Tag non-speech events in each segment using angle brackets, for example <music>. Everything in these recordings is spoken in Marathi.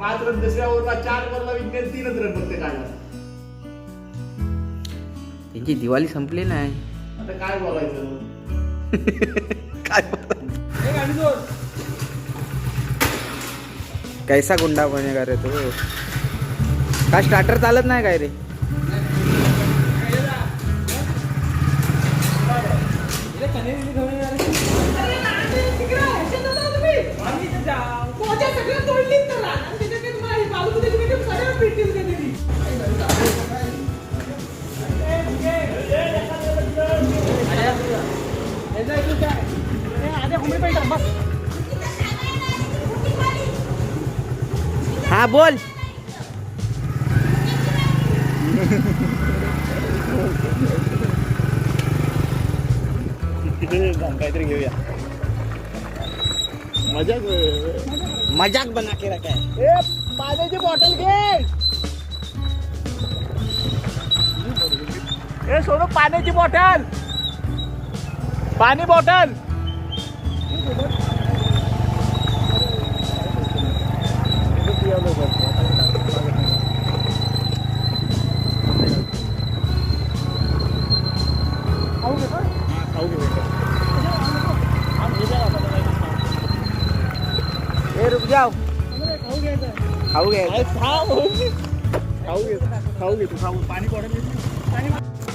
पाच रन दुसऱ्या ओव्हरला चार ओव्हरला विज्ञान तीनच रन फक्त काढला त्यांची दिवाळी संपली नाही. आता काय बोलायचं? <laughs> काय कैसा गुंडा बनेगा रे तू? काय स्टार्टर चालत नाही काय रे? हा बोल. काहीतरी घेऊया मजा मजाक बना के रखा है. पाण्याची बॉटल घे. ए सोनू पाण्याची बॉटल पाणी बॉटल. खाऊ घे खाऊ घे खाऊ घे तू खाऊ. पाणी बॉटल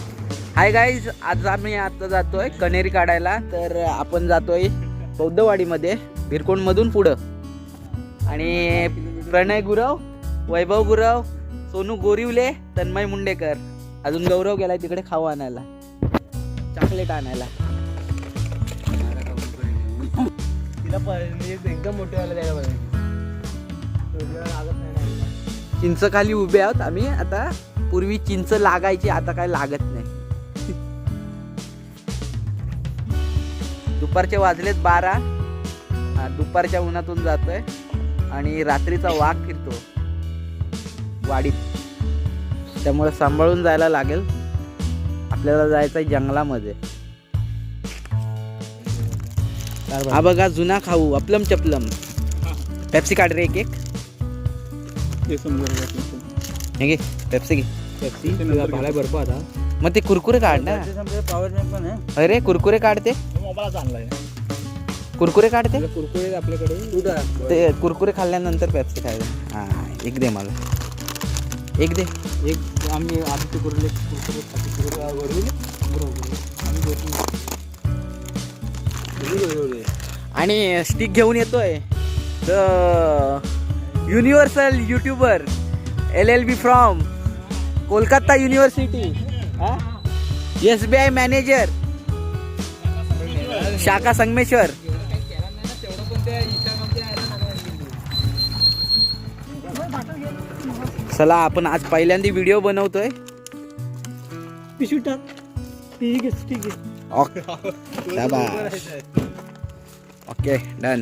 हाय गाईज आज आम्ही आता जातोय कनेरी काढायला. तर आपण जातोय बौद्धवाडीमध्ये भिरकोणमधून पुढं. आणि प्रणय गुरव वैभव गुरव सोनू गोरिवले तन्मय मुंडेकर. अजून गौरव गेलाय तिकडे खाऊ आणायला. चॉकलेट आणायला. एकदम चिंच खाली उभे आहोत आम्ही. आता पूर्वी चिंच लागायची आता काय लागत नाही. दुपारचे वाजलेत बारा. हा, दुपारच्या उन्हातून जातोय. आणि रात्रीचा वाघ फिरतो. वाडीत त्यामुळे सांभाळून जायला लागेल. आपल्याला जायचं आहे जंगलामध्ये. हा बघा जुना खाऊ. अपलम चपलम. पेप्सी काढ रे एक एक. हे घे पेप्सी घे. बर्फ आता. मग ते कुरकुरे काढ ना. अरे कुरकुरे काढते मोबाईलच आणलाय. कुरकुरे काढते? कुरकुरे आपल्याकडे ते कुरकुरे खाल्ल्यानंतर पेप्सी खायला हा एक दे मला. एक दे. एक आम्ही आदित्य कुरले कुरकुरे आणि स्टिक घेऊन येतोय the universal YouTuber L L B from Kolkata university. S B I manager. शाखा संगमेश्वर. चला आपण आज पहिल्यांदा व्हिडिओ बनवतोय. ओके. Okay done.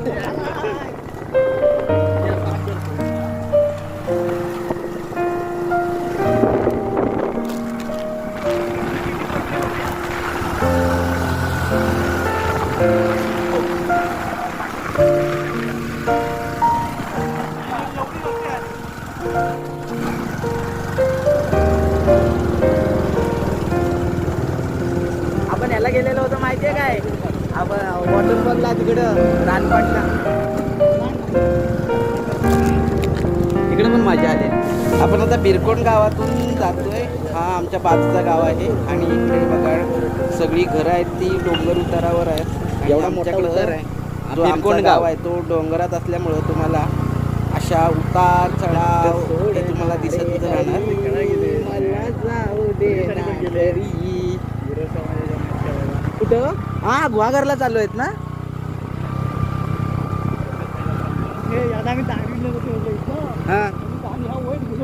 मजा आली. आपण आता बिरकोण गावातून जातोय. हा आमच्या बाजूचा गाव आहे आणि इकडे बघा सगळी घरं आहेत ती डोंगर उतारावर आहेत. एवढा मोठा उतार आहे? जो गाव आहे तो डोंगरात असल्यामुळं तुम्हाला अशा उतार चढाव हे तुम्हाला दिसत राहणार. घरी. कुठं? हा गुहागरला चालू आहेत ना? हा आणि हा वैट घुसवला.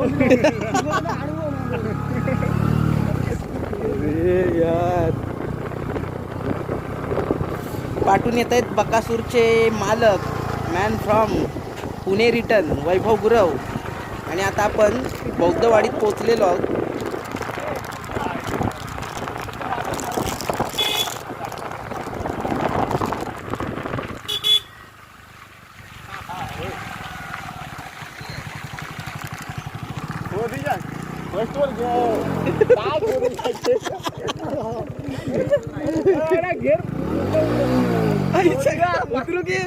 यार पाठवून येत आहेत बकासूरचे मालक man from Pune return Vaibhav Gurav. आणि आता आपण बौद्धवाडीत पोचलेलो आहोत हो ठीक आहे फर्स्ट वर घे काय करून जायचे? अरे, घेर उतरू की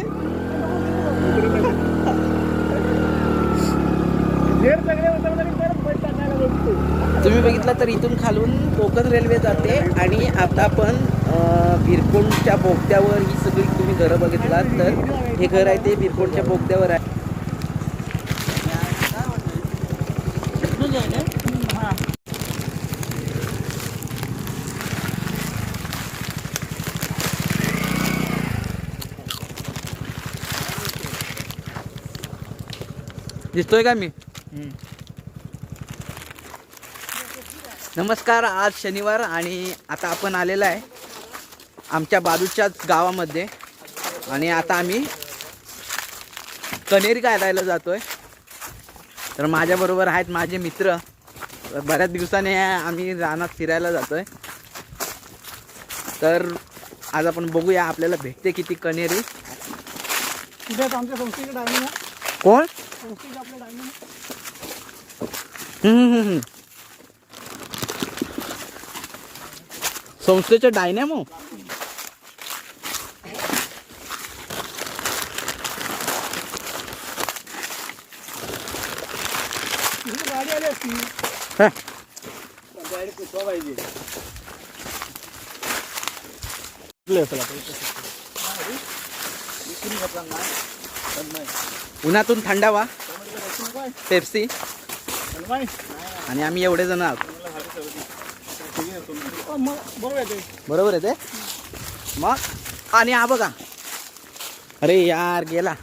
घेर सगळे उतरले आणि परत पैसे टाकायला बघतो तुम्ही बघितलं तर इथून खालून कोकण रेल्वे जाते आणि आता आपण अं, भिरकोणच्या बोगद्यावर ही सगळी तुम्ही घरं बघितलात तर हे घर आहे ते भिरकोणच्या बोगद्यावर आहे. दिसतोय का मी? नमस्कार आज शनिवार आणि आता आपण आलेला आहे आमच्या बाजूच्याच गावामध्ये. आणि आता आम्ही कनेरी काढायला जातोय. तर माझ्याबरोबर आहेत माझे मित्र. तर बऱ्याच दिवसाने आम्ही रानात फिरायला जातोय. तर आज आपण बघूया आपल्याला भेटते किती कनेरी. ना कोण? संस्थेचे आपल्या डायमंड हम्म, हम्म, हम्म. संस्थेचे डायनॅमो तिथे गाडी आली असती हा. गाडी पुसवा पाहिजे कुठले असेल आपण? विकून घेतला ना? पण नाही. उन्हातून थंडावा पेप्सी. आणि आम्ही एवढे जण आहोत. बरोबर बरोबर आहे ते? मग? आणि हा बघा. अरे यार गेला.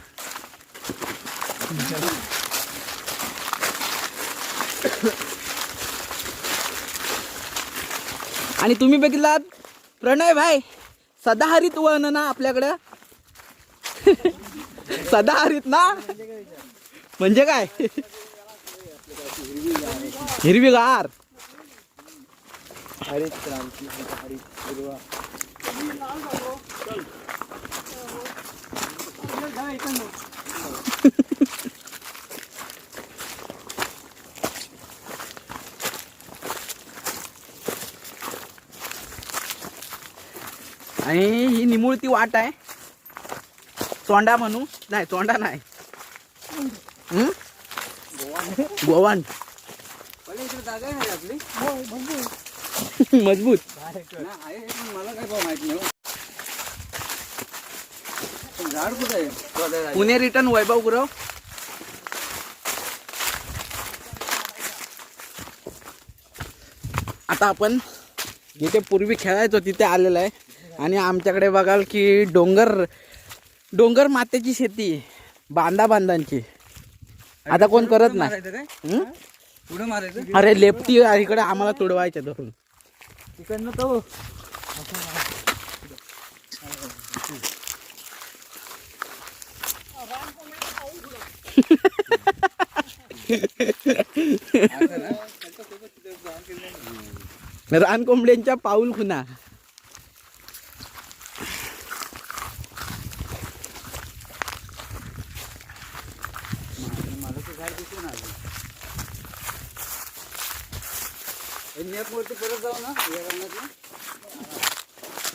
आणि तुम्ही बघितलात प्रणय भाई सदाहरित वन ना आपल्याकडं. <laughs> सदाहरित ना? म्हणजे काय? हिरवीगार. हरित क्रांती हरित हिरवा आणि ही निमुळती वाट आहे. तोंडा म्हणू. नाही तोंडा नाही. हं? गोवान. <laughs> मजबूत. पुणे रिटर्न वैभव गुरव. आता आपण जिथे पूर्वी खेळायचो तिथे आलेलं आहे. आणि आमच्याकडे बघाल की डोंगर डोंगर मातेची शेती बांधा बांधांची आता कोण करत नाही? पुढे मारायचं? अरे लेफ्टी इकडे आम्हाला तुडवायचं धरून. तिकडनं तो. <laughs> रान कोंबड्यांच्या पाऊल खुना. वरती परत जाऊ ना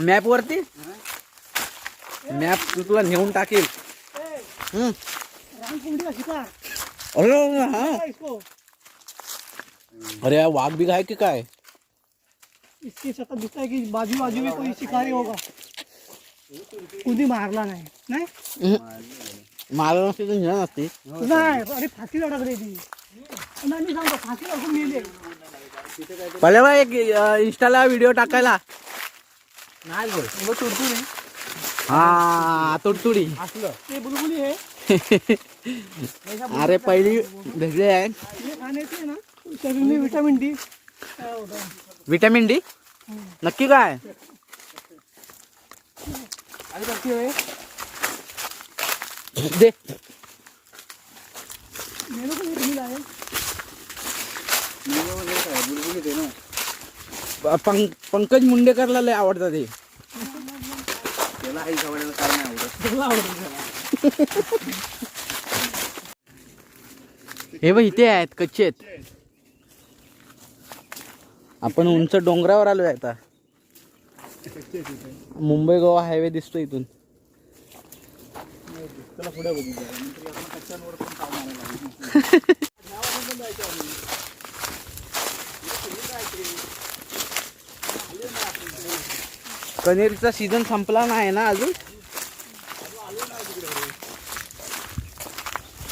मॅप वरती मॅप तुला नेऊन टाकेल. हं. शिकार अरे हा. अरे यार, वाघ बिघ आहे की काय? इसकी शक्ल दिखता है कि बाजू बाजू में कोई शिकारी होगा। कुणी मारला नाही नाही? हं. नसते तर नसते. नाही अरे फाशी अडकली ती. नाही मी सांगतो फाशी अडकून मेले. पहिले बा एक इंस्टाला व्हिडिओ टाकायला. नाही तुडतुडी. हा तुडतुडी. ते बुलबुली अरे पहिली भेटले आहे. हे विटामिन डी विटॅमिन डी नक्की काय? दे. आहे पंक पंकज मुंडेकरला लय आवडतात हे त्याला आई सवडायला काय नाही आवडत. चांगला आवडतो त्याला. हे बघ इथे आहेत कच्चे आहेत. आपण उंच डोंगरावर आलोय आता. मुंबई गोवा हायवे दिसतो इथून. पुढे <laughs> बघितलं नंतर आपण कच्च्यांवर पण काम आणायला लागेल. कनेरीचा सीझन संपला नाही ना अजून?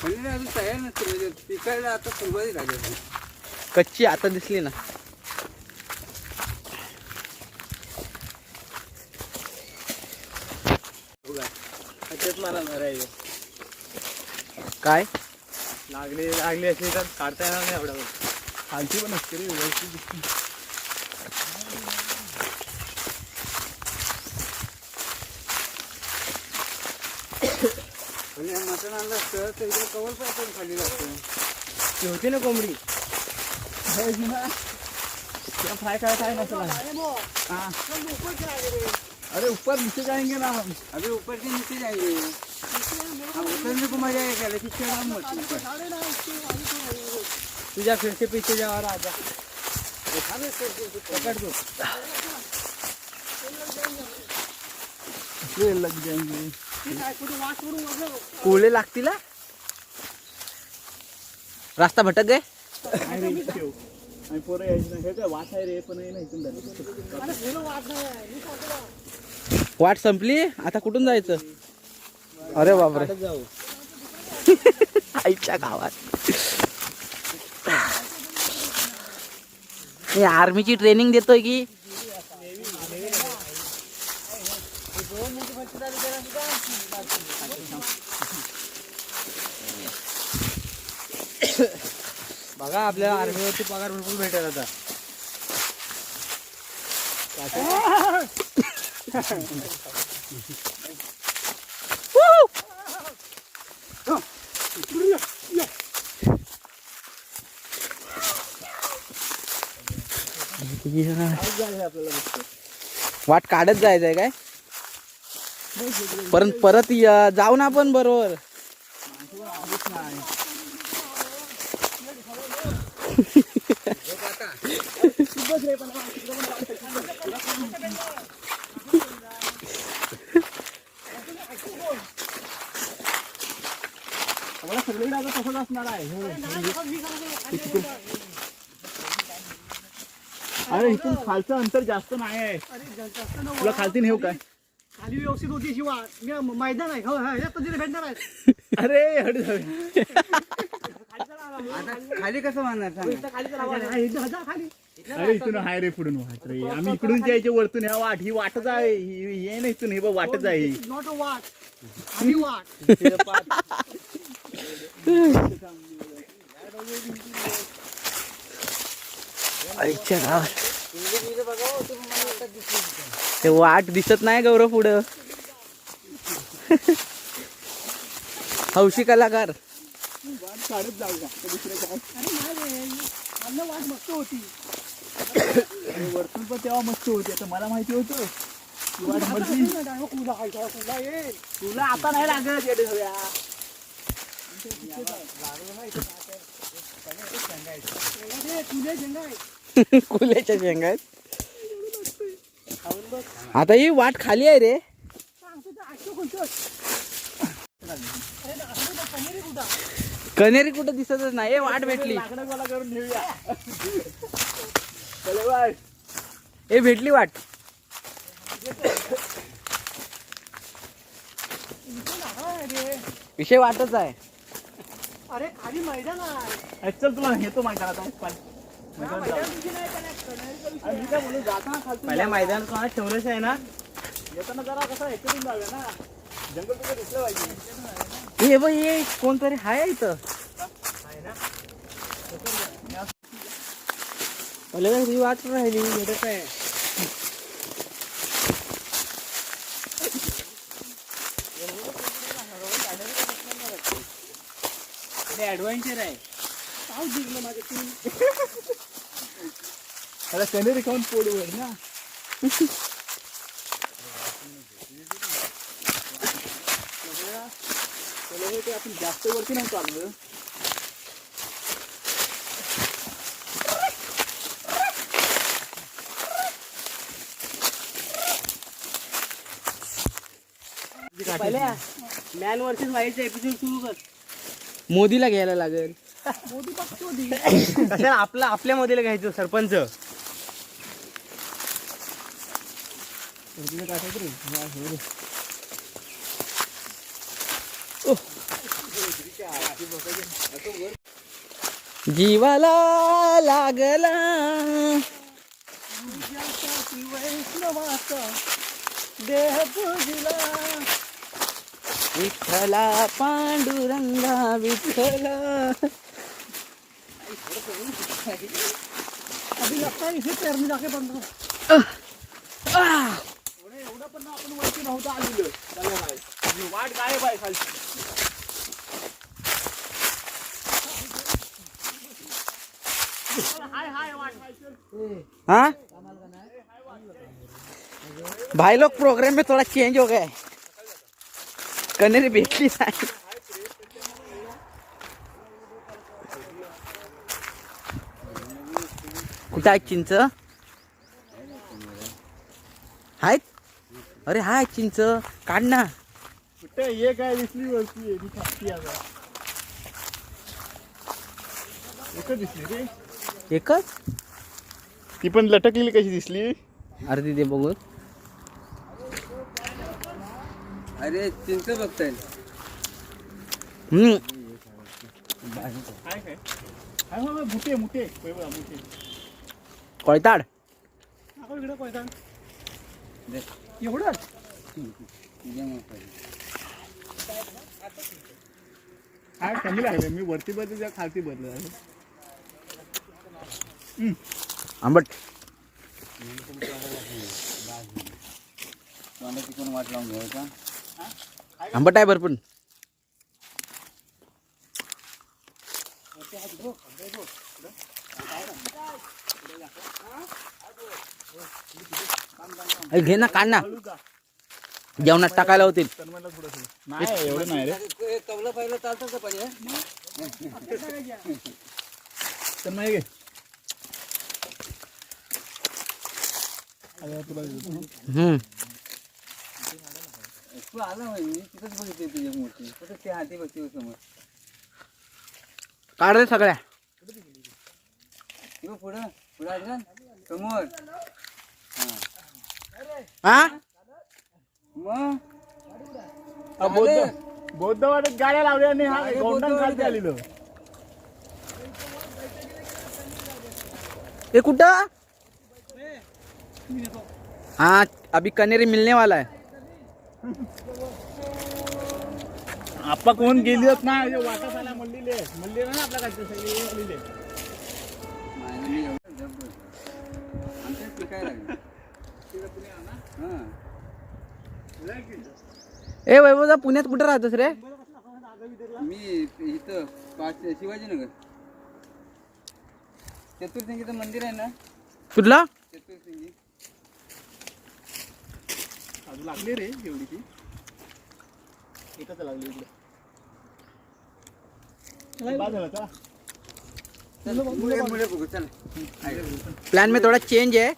अजून तयार नसते म्हणजे पिकायला आता सुरुवाती झाली कच्ची आता दिसली ना. काय? लागले लागले असले तर काढता येणार नाही एवढ्या रे वरची दिसते म्हणजे मटण आणलं असतं तर इकडे कवर पण आपण खाली लागतं ती होती ना कोंबडी फ्राय काय काय हाँ। अरे ऊपर नीचे जाएँगे ना हम। अभी ऊपर से नीचे जाएँगे। अब उतरने को मज़ा आएगा लेकिन क्या हम तुझा फिर से पीछे जा और आजा पकड़ दो लग जाएंगे कोळे लागतील हा? रास्ता भटक गे आणि पोरं यायची नाही हे काय वास आहे रे पण हे नाही इथून झालं वाट संपली? आता कुठून जायचं? अरे बापरे. जाऊ आईच्या गावात. मी आर्मीची ट्रेनिंग देतोय की? बघा आपल्याला आर्मीवरती पगार भरपूर भेटेल आता. <laughs> वाट काढत जायचंय काय? परत परत जाऊ ना आपण बरोबर. तसंच असणार आहे. हो. अरे इथून खालचं अंतर जास्त नाही आहे. अरे जास्त न तुला खालती नेऊ काय? खाली व्यवस्थित होती शिवा. मी मैदान आहे हो भेटणार आहे. अरे हट जाऊया खाली कसं मानणार खाली अरे इथून हाय रे पुढून वाट रे. आम्ही इकडून जायचे वरतून. ह्या वाट ही वाटच आहे. ही- ही- ये ना इथून हे बघ वाटच आहे. ही. नॉट अ वाट वाट आईच्या गावात ते वाट दिसत नाही गौरव पुढं. <laughs> हौशी कलाकार. वाट मस्त होती वरतून पण तेव्हा मस्त होती आता मला माहिती होतं तुला आता नाही लागत येडे सगळ्या तुझे आहे. <laughs> कुल्याच्या शेंगा आहेत आता ही वाट खाली आहे रे. कनेरी कुठं दिसतच नाही. वाट भेटली. लाकडं हे भेटली वाट. विषय वाटच आहे. अरे खाली मैदान आहे. चल तुला घेतो माहिती पहिल्या मैदान का कोणा ठेवलंच आहे ना? येताना जरा कसं ह्याच्यातून जाऊया ना. जंगल तुझं दिसलं पाहिजे. हे बघ हे कोणतरी आहे इथं. मला ही वाट राहिली भेटत आहे ऍडव्हेंचर आहे. पाऊस जिंकलं माझं तीन आता कनेरी खाऊन पोडवर ना. ते आपण जास्त वरती नव्हतो आलो पहिल्या मॅन वर्सेस वाईल्डचा एपिसोड सुरू कर. मोदीला घ्यायला लागेल. मोदी पक्ष <laughs> कशाला आपला आपल्या मोदीला घ्यायचं सरपंच? जीवाला लागला. देह पूजिला विठ्ठला पांडुरंगा विठ्ठला. अभी लगता है इसे पैर में जाके बंद हो आपण वरती नव्हतं आलेलं त्याला वाट गायब आहे खालची हाँ? भाई लोग प्रोग्राम में थोड़ा चेंज हो गया है कनेरी भेटली नाही कुठं आहे चिंच आहेत अरे हाय चिंच काढ ना. कुठे ये काय दिसली वरती आहे, ती आता. एकच दिसली रे एकच? ती पण लटकलेली कशी दिसली? अरे तिथे बघू अरे चिंच बघताय. हम्म. काय काय काय मग मुठे मुठे. होय बघा, मुठे. कोळताड दाखव इकडे कोयता एवढंच? काय कमी लागले मी वरती बदल त्या खालती बदल आंबट. वाट लावून घ्यायचा आंबट आहे भरपूर. घे ना काढ ना. जेवणात टाकायला होतील. नाही एवढं नाही रे. कवलं पाहिलं चालतं तर नाही तू आला तिथंच बघितली तुझी मूर्ती. कुठं ते हाती बसली समोर? काढ रे सगळ्या. किंवा पुढं. समोर. हा? मग? हा, बौद्ध बौद्ध वाटत गाड्या लावल्या आणि हा गोंडण खालती आलेलो. ये कुठं? हाँ अभी कनेरी मिलने वाला है आपा कोण गेलीच ना हे वाटत आला मल्लीले. मल्लीला ना आपला काय सगळे मल्लीले. लागलं? हां. ए वैभवदा पुण्यात कुठं राहतोस रे? मी इथं पाच शिवाजीनगर. चतुर्सिंगीचं मंदिर आहे ना? कुठला? चतुर्सिंगी अजून लागली रे एवढी ती. एकच लागली इकडे. प्लान में थोड़ा चेंज है।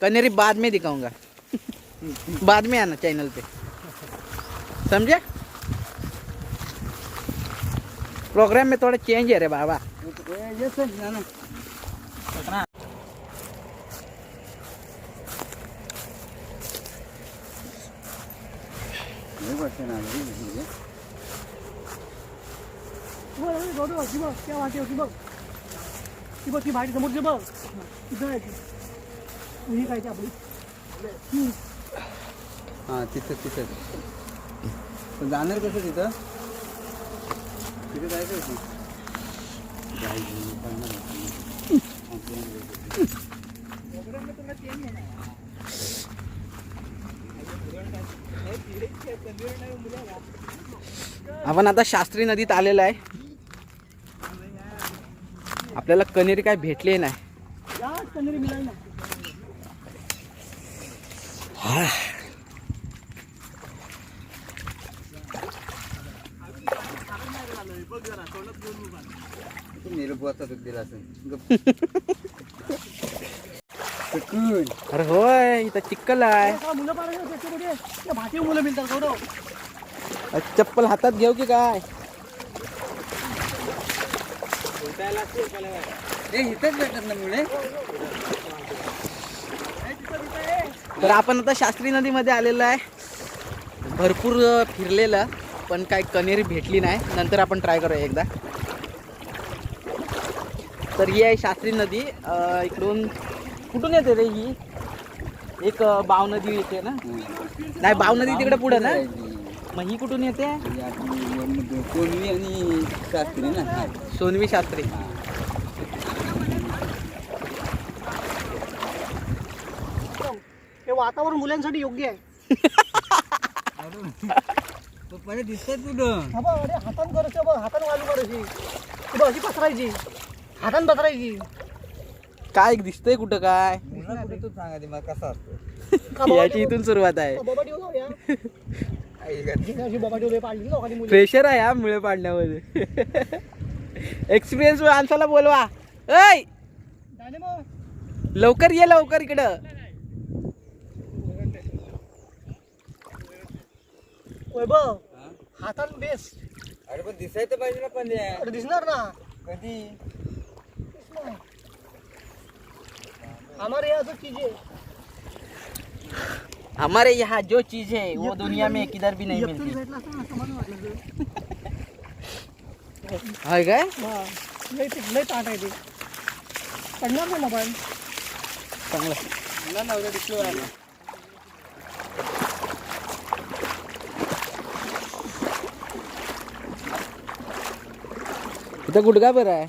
कनेरी बाद में दिखाऊँगा। बाद में आना चैनल पे। समझे? प्रोग्राम में थोड़ा चेंज है रे बाबा। ये चल ना ना लय वर्ष ना ती बघ ती बघ भाजी समोरची बघ. तिथं आहे ती. ही खायची आपली. हां तिथं तिथं. पण जाणार कसं तिथं? तिथे जायचं होतं आपण आता शास्त्री नदीत आलेलो आहे. आपल्याला कनेरी काय भेटले नाही. कनेरी मिळाली <laughs> अरे होय इथं चिक्कल आहे. चप्पल हातात घेऊ की काय? इथंच भेटत ना मुळे तर आपण आता शास्त्री नदीमध्ये आलेलो आहे. भरपूर फिरलेलं पण काय कनेरी भेटली नाही. नंतर आपण ट्राय करूया एकदा. तर ही आहे शास्त्री नदी. इकडून कुठून येते रे ही? एक बाव नदी येते ना? नाही बाव नदी तिकडे पुढं ना? मग ही कुठून येते? कोणवी आणि शास्त्री ना? सोनवी शास्त्री. हे. वातावरण मुलांसाठी योग्य आहे. पप्पाला दिसतात कुठं हा बघ अरे हातान करायचं बघ हातान वालू करायची बघ अशी पसरायची. हातान पसरायची. काय दिसतंय कुठं काय? मुलं कुठं तू सांगा ते मला कसा असतो? का बाबा याची इथून सुरुवात आहे. बाबा ठेवू जाऊया? प्रेशर आहे हा मुळे पाडण्यामध्ये. एक्सपिरियन्स माणसाला बोलवा. ऐ! लवकर ये लवकर इकडं. वैभव हातान बेस. अरे पण दिसायचं पाहिजे ना पण. अरे दिसणार ना. कधी. हमारे यहाँ तो चीजें हमारे यहाँ जो चीज़ है वो दुनिया में किधर भी नहीं एकतरी मिलती. हाय काय हा लय ताट आहे ते पडणार ना मोबाईल चांगलं मला नवऱ्या दिसलो आहे इथं गुडगा बरं आहे